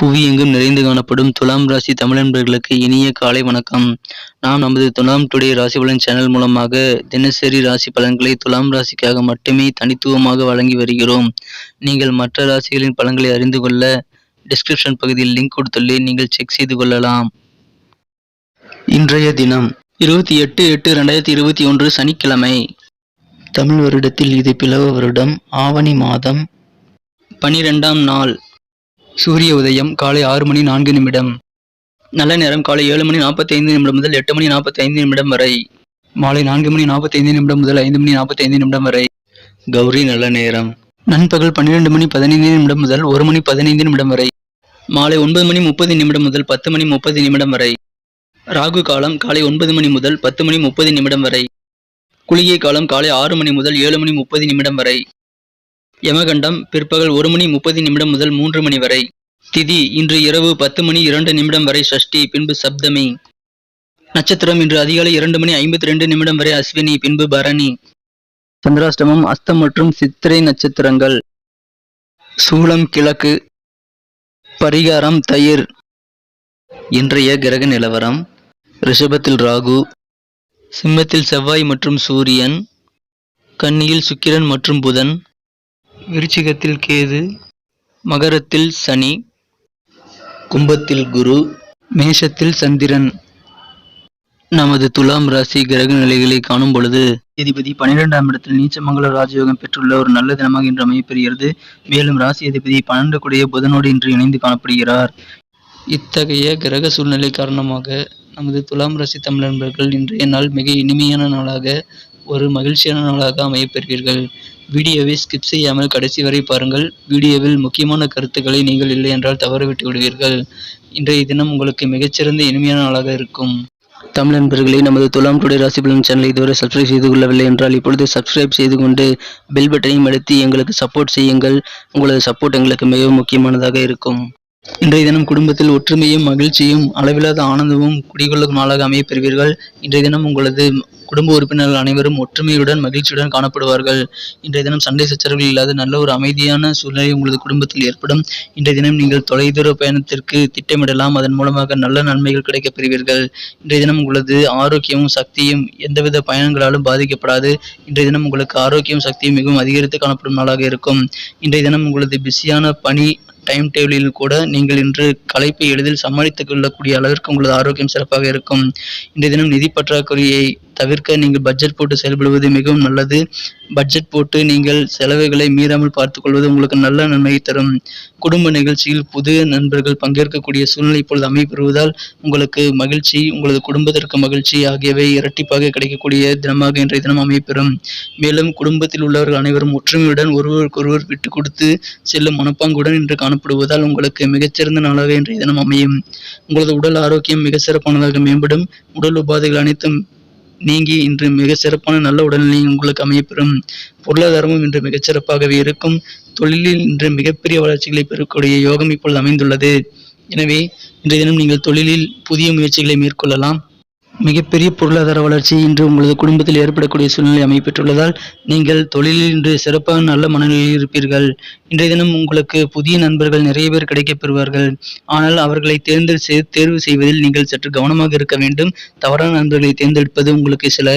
புவி எங்கும் நிறைந்து காணப்படும் துலாம் ராசி தமிழன்பர்களுக்கு இனிய காலை வணக்கம். நாம் நமது துலாம் டுடே ராசி பலன் சேனல் மூலமாக தினசரி ராசி பலன்களை துலாம் ராசிக்காக மட்டுமே தனித்துவமாக வழங்கி வருகிறோம். நீங்கள் மற்ற ராசிகளின் பலன்களை அறிந்து கொள்ள டிஸ்கிரிப்ஷன் பகுதியில் லிங்க் கொடுத்துள்ளே நீங்கள் செக் செய்து கொள்ளலாம். இன்றைய தினம் இருபத்தி எட்டு எட்டு ரெண்டாயிரத்தி இருபத்தி ஒன்று சனிக்கிழமை. தமிழ் வருடத்தில் இது பிளவ வருடம் ஆவணி மாதம் பனிரெண்டாம் நாள். சூரிய உதயம் காலை ஆறு மணி நான்கு நிமிடம். நல்ல நேரம் காலை ஏழு மணி நாற்பத்தி ஐந்து நிமிடம் முதல் எட்டு மணி நாற்பத்தி ஐந்து நிமிடம் வரை. மாலை நான்கு மணி நாற்பத்தி ஐந்து நிமிடம் முதல் ஐந்து மணி நாற்பத்தி ஐந்து நிமிடம் வரை. கௌரி நல்ல நேரம். நண்பகல் பன்னிரெண்டு மணி பதினைந்து நிமிடம் முதல் ஒரு மணி பதினைந்து நிமிடம் வரை. மாலை ஒன்பது மணி முப்பது நிமிடம் முதல் பத்து மணி முப்பது நிமிடம் வரை. ராகு காலம் காலை ஒன்பது மணி முதல் பத்து மணி முப்பது நிமிடம் வரை. குளிகை காலம் காலை ஆறு மணி முதல் ஏழு மணி முப்பது நிமிடம் வரை. யமகண்டம் பிற்பகல் ஒரு மணி முப்பது நிமிடம் முதல் மூன்று மணி வரை. திதி இன்று இரவு பத்து மணி இரண்டு நிமிடம் வரை சஷ்டி பின்பு சப்தமி. நட்சத்திரம் இன்று அதிகாலை இரண்டு மணி ஐம்பத்தி ரெண்டு நிமிடம் வரை அஸ்வினி பின்பு பரணி. சந்திராஷ்டமம் அஸ்தம் மற்றும் சித்திரை நட்சத்திரங்கள். சூலம் கிழக்கு. பரிகாரம் தயிர். இன்றைய கிரக நிலவரம் ரிஷபத்தில் ராகு சிம்மத்தில் செவ்வாய் மற்றும் சூரியன் கன்னியில் சுக்கிரன் மற்றும் புதன் விருச்சிகத்தில் கேது மகரத்தில் சனி கும்பத்தில் குரு மேஷத்தில் சந்திரன். நமது துலாம் ராசி கிரக நிலைகளை காணும் பொழுது அதிபதி பன்னிரெண்டாம் இடத்தில் நீச்சமங்கல ராஜயோகம் பெற்றுள்ள ஒரு நல்ல தினமாக இன்று அமையப்பெறுகிறது. மேலும் ராசி அதிபதி பன்னெண்டு கூடிய புதனோடு இன்று இணைந்து காணப்படுகிறார். இத்தகைய கிரக சூழ்நிலை காரணமாக நமது துலாம் ராசி தமிழ் நண்பர்கள் இன்றைய நாள் மிக இனிமையான நாளாக ஒரு மகிழ்ச்சியான நாளாக அமையப்பெறுவீர்கள். வீடியோவை ஸ்கிப் செய்யாமல் கடைசி வரை பாருங்கள். வீடியோவில் முக்கியமான கருத்துக்களை நீங்கள் இல்லை என்றால் தவறவிட்டு விடுவீர்கள். இன்றைய தினம் உங்களுக்கு மிகச்சிறந்த இனிமையான நாளாக இருக்கும். தமிழ் நண்பர்களே நமது துலாம் டுடே ராசி பலன் சேனலை இதுவரை சப்ஸ்கிரைப் செய்து கொள்ளவில்லை என்றால் இப்பொழுது சப்ஸ்கிரைப் செய்து கொண்டு பெல் பட்டனையும் அழுத்தி எங்களுக்கு சப்போர்ட் செய்யுங்கள். உங்களது சப்போர்ட் எங்களுக்கு மிகவும் முக்கியமானதாக இருக்கும். இன்றைய தினம் குடும்பத்தில் ஒற்றுமையும் மகிழ்ச்சியும் அளவில்லாத ஆனந்தமும் குடிகொள்ளும் நாளாக அமைய பெறுவீர்கள். இன்றைய தினம் உங்களது குடும்ப உறுப்பினர்கள் அனைவரும் ஒற்றுமையுடன் மகிழ்ச்சியுடன் காணப்படுவார்கள். இன்றைய தினம் சண்டை சச்சரவுகள் இல்லாத நல்ல ஒரு அமைதியான சூழ்நிலை உங்களது குடும்பத்தில் ஏற்படும். இன்றைய தினம் நீங்கள் தொலைதூர பயணத்திற்கு திட்டமிடலாம். அதன் மூலமாக நல்ல நன்மைகள் கிடைக்கப் பெறுவீர்கள். இன்றைய தினம் உங்களது ஆரோக்கியமும் சக்தியும் எந்தவித பயணங்களாலும் பாதிக்கப்படாது. இன்றைய தினம் உங்களுக்கு ஆரோக்கியம் சக்தியும் மிகவும் அதிகரித்து காணப்படும் நாளாக இருக்கும். இன்றைய தினம் உங்களது பிஸியான பணி டைம் டேபிளில் கூட நீங்கள் இன்று களைப்பை எளிதில் சமாளித்துக் கொள்ளக்கூடிய அளவிற்கு உங்களது ஆரோக்கியம் சிறப்பாக இருக்கும். இன்றைய தினம் நிதி பற்றாக்குறையை தவிர்க்க நீங்கள் பட்ஜெட் போட்டு செயல்படுவது மிகவும் நல்லது. பட்ஜெட் போட்டு நீங்கள் செலவுகளை மீறாமல் பார்த்துக்கொள்வது உங்களுக்கு நல்ல நன்மையை தரும். குடும்ப நிகழ்ச்சியில் புது நண்பர்கள் பங்கேற்கக்கூடிய சூழ்நிலை இப்பொழுது அமைப்பெறுவதால் உங்களுக்கு மகிழ்ச்சி உங்களது குடும்பத்திற்கு மகிழ்ச்சி ஆகியவை இரட்டிப்பாக கிடைக்கக்கூடிய தினமாக இன்றைய தினம் அமைப்பெறும் மேலும் குடும்பத்தில் உள்ளவர்கள் அனைவரும் ஒற்றுமையுடன் ஒருவருக்கொருவர் விட்டு கொடுத்து செல்லும் மனப்பாங்குடன் இன்று காணப்படுவதால் உங்களுக்கு மிகச்சிறந்த நாளாக இன்றைய தினம் அமையும். உங்களது உடல் ஆரோக்கியம் மிக சிறப்பானதாக மேம்படும். உடல் உபாதைகள் அனைத்தும் நீங்கி இன்று மிக சிறப்பான நல்ல உடல்நிலை உங்களுக்கு அமையப்பெறும். பொருளாதாரமும் இன்று மிகச்சிறப்பாகவே இருக்கும். தொழிலில் இன்று மிகப்பெரிய வளர்ச்சிகளை பெறக்கூடிய யோகம் இப்பொழுது அமைந்துள்ளது. எனவே இன்றைய தினம் நீங்கள் தொழிலில் புதிய முயற்சிகளை மேற்கொள்ளலாம். மிகப்பெரிய பொருளாதார வளர்ச்சி இன்று உங்களது குடும்பத்தில் ஏற்படக்கூடிய சூழ்நிலை அமைப்பெற்றுள்ளதால் நீங்கள் தொழிலில் இன்று சிறப்பான நல்ல மனநிலையில் இருப்பீர்கள். இன்றைய தினம் உங்களுக்கு புதிய நண்பர்கள் நிறைய பேர் கிடைக்கப் பெறுவார்கள். ஆனால் அவர்களை தேர்ந்தெடு தேர்வு செய்வதில் நீங்கள் சற்று கவனமாக இருக்க வேண்டும். தவறான நண்பர்களை தேர்ந்தெடுப்பது உங்களுக்கு சில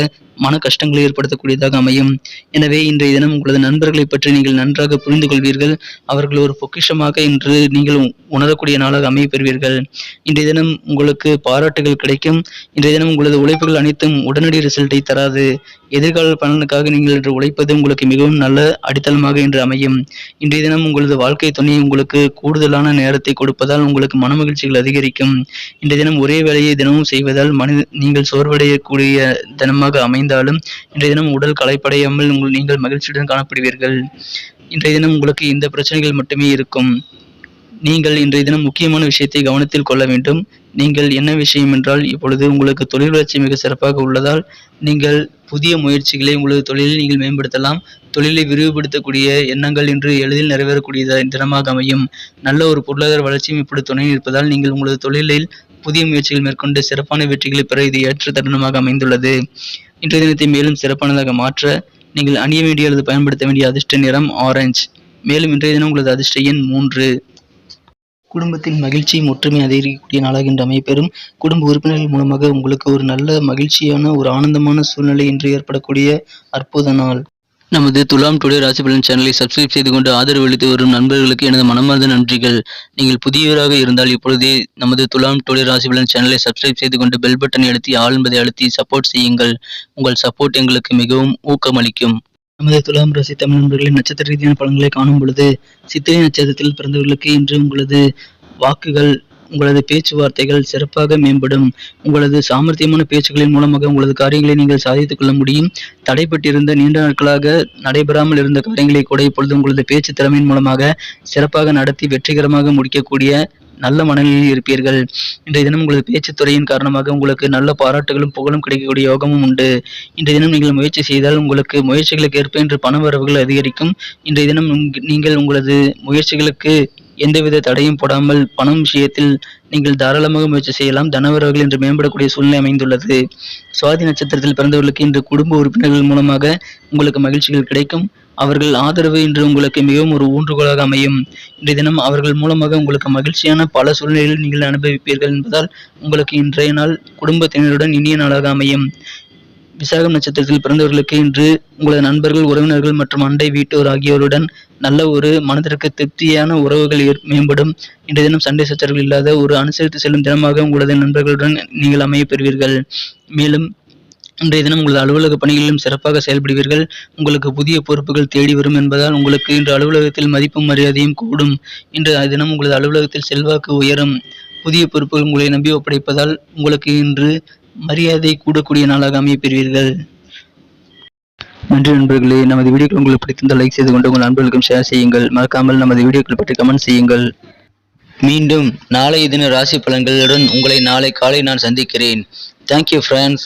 மன கஷ்டங்களை ஏற்படுத்தக்கூடியதாக அமையும். எனவே இன்றைய தினம் உங்களது நண்பர்களை பற்றி நீங்கள் நன்றாக புரிந்து கொள்வீர்கள். அவர்கள் ஒரு பொக்கிஷமாக இன்று நீங்கள் உணரக்கூடிய நாளாக அமைய பெறுவீர்கள் இன்றைய தினம் உங்களுக்கு பாராட்டுகள் கிடைக்கும். இன்றைய தினம் உங்களது உழைப்புகள் அனைத்தும் உடனடி ரிசல்ட்டை தராது. எதிர்கால பலனுக்காக நீங்கள் இன்று உழைப்பது உங்களுக்கு மிகவும் நல்ல அடித்தளமாக இன்று அமையும். இன்றைய தினம் உங்களது வாழ்க்கை துணை உங்களுக்கு கூடுதலான நேரத்தை கொடுப்பதால் உங்களுக்கு மனமகிழ்ச்சிகள் அதிகரிக்கும். இன்றைய தினம் ஒரே வேலையை தினமும் செய்வதால் மனித நீங்கள் சோர்வடையக்கூடிய தினமாக அமைந்தாலும் இன்றைய தினம் உடல் களைப்படையாமல் உங்கள் நீங்கள் மகிழ்ச்சியுடன் காணப்படுவீர்கள். இன்றைய தினம் உங்களுக்கு இந்த பிரச்சனைகள் மட்டுமே இருக்கும். நீங்கள் இன்றைய தினம் முக்கியமான விஷயத்தை கவனத்தில் கொள்ள வேண்டும். நீங்கள் என்ன விஷயம் என்றால் இப்பொழுது உங்களுக்கு தொழில் வளர்ச்சி மிக சிறப்பாக உள்ளதால் நீங்கள் புதிய முயற்சிகளை உங்களது தொழிலில் நீங்கள் மேம்படுத்தலாம். தொழிலை விரிவுபடுத்தக்கூடிய எண்ணங்கள் இன்று எளிதில் நிறைவேறக்கூடிய தினமாக அமையும். நல்ல ஒரு பொருளாதார வளர்ச்சியும் இப்படி துணை இருப்பதால் நீங்கள் உங்களது தொழிலில் புதிய முயற்சிகள் மேற்கொண்டு சிறப்பான வெற்றிகளை பெற இது ஏற்ற தருணமாக அமைந்துள்ளது. இன்றைய தினத்தை மேலும் சிறப்பானதாக மாற்ற நீங்கள் அணிய வேண்டிய அல்லது பயன்படுத்த வேண்டிய அதிர்ஷ்ட நிறம் ஆரஞ்சு மேலும் இன்றைய தினம் உங்களது அதிர்ஷ்ட எண் மூன்று. குடும்பத்தில் மகிழ்ச்சியும் ஒற்றுமை அதிகரிக்கக்கூடிய நாளாக இன்று அமையப்பெறும். குடும்ப உறுப்பினர்கள் மூலமாக உங்களுக்கு ஒரு நல்ல மகிழ்ச்சியான ஒரு ஆனந்தமான சூழ்நிலை என்று ஏற்படக்கூடிய அற்புத நாள். நமது துலாம் டுடே ராசி பலன் சேனலை சப்ஸ்கிரைப் செய்து கொண்டு ஆதரவு அளித்து வரும் நண்பர்களுக்கு எனது மனமார்ந்த நன்றிகள். நீங்கள் புதியவராக இருந்தால் இப்பொழுதே நமது துலாம் டுடே ராசி பலன் சேனலை சப்ஸ்கிரைப் செய்து கொண்டு பெல் பட்டனை அழுத்தி ஆள் என்பதை அழுத்தி சப்போர்ட் செய்யுங்கள். உங்கள் சப்போர்ட் எங்களுக்கு மிகவும் ஊக்கமளிக்கும். நமது துலாம் ராசி தமிழ் நண்பர்களின் நட்சத்திர ரீதியான பலன்களை காணும் பொழுது சித்திரை நட்சத்திரத்தில் பிறந்தவர்களுக்கு இன்று உங்களது வாக்குகள் உங்களது பேச்சுவார்த்தைகள் சிறப்பாக மேம்படும். உங்களது சாமர்த்தியமான பேச்சுக்களின் மூலமாக உங்களது காரியங்களை நீங்கள் சாதித்துக் கொள்ள முடியும். தடைப்பட்டிருந்த நீண்ட நாட்களாக நடைபெறாமல் இருந்த காரியங்களை கூட இப்பொழுது உங்களது பேச்சு திறமையின் மூலமாக சிறப்பாக நடத்தி வெற்றிகரமாக முடிக்கக்கூடிய நல்ல மனநிலையில் இருப்பீர்கள். இன்றைய தினம் உங்களது பேச்சு துறையின் காரணமாக உங்களுக்கு நல்ல பாராட்டுகளும் புகழும் கிடைக்கக்கூடிய யோகமும் உண்டு. இன்றைய தினம் நீங்கள் முயற்சி செய்தால் உங்களுக்கு முயற்சிகளுக்கு ஏற்ப இன்று பண வரவுகள் அதிகரிக்கும். இன்றைய தினம் நீங்கள் உங்களது முயற்சிகளுக்கு எந்தவித தடையும் போடாமல் பணம் விஷயத்தில் நீங்கள் தாராளமாக முயற்சி செய்யலாம். தனவரவுகள் இன்று மேம்படக்கூடிய சூழ்நிலை அமைந்துள்ளது. சுவாதி நட்சத்திரத்தில் பிறந்தவர்களுக்கு இன்று குடும்ப உறுப்பினர்கள் மூலமாக உங்களுக்கு மகிழ்ச்சிகள் கிடைக்கும். அவர்கள் ஆதரவு இன்று உங்களுக்கு மிகவும் ஒரு ஊன்றுகோலாக அமையும். இன்றைய தினம் அவர்கள் மூலமாக உங்களுக்கு மகிழ்ச்சியான பல சூழ்நிலைகள் நீங்கள் அனுபவிப்பீர்கள் என்பதால் உங்களுக்கு இன்றைய நாள் குடும்பத்தினருடன் இனிய நாளாக அமையும். விசாகம் நட்சத்திரத்தில் பிறந்தவர்களுக்கு இன்று உங்களது நண்பர்கள் உறவினர்கள் மற்றும் அண்டை வீட்டோர் ஆகியோருடன் நல்ல ஒரு மனதிற்கு திருப்தியான உறவுகள் ஏற்- மேம்படும். இன்றைய தினம் சண்டை சச்சரவுகள் இல்லாத ஒரு அனுசரித்து செல்லும் தினமாக உங்களது நண்பர்களுடன் நீங்கள் அமைய பெறுவீர்கள். மேலும் இன்றைய தினம் உங்களது அலுவலக பணிகளிலும் சிறப்பாக செயல்படுவீர்கள். உங்களுக்கு புதிய பொறுப்புகள் தேடி வரும் என்பதால் உங்களுக்கு இன்று அலுவலகத்தில் மதிப்பும் மரியாதையும் கூடும். இன்று தினம் உங்களது அலுவலகத்தில் செல்வாக்கு உயரும். புதிய பொறுப்புகள் உங்களை நம்பி ஒப்படைப்பதால் உங்களுக்கு இன்று மரியாதை கூடக்கூடிய நாளாக அமைய பெறுவீர்கள் நன்றி நண்பர்களே. நமது வீடியோக்கள் உங்களுக்கு பிடித்திருந்தால் லைக் செய்து கொண்டு உங்கள் நண்பர்களுக்கும் ஷேர் செய்யுங்கள். மறக்காமல் நமது வீடியோக்கள் பற்றி கமெண்ட் செய்யுங்கள். மீண்டும் நாளைய தின ராசி பலன்களுடன் உங்களை நாளை காலை நான் சந்திக்கிறேன். Thank you friends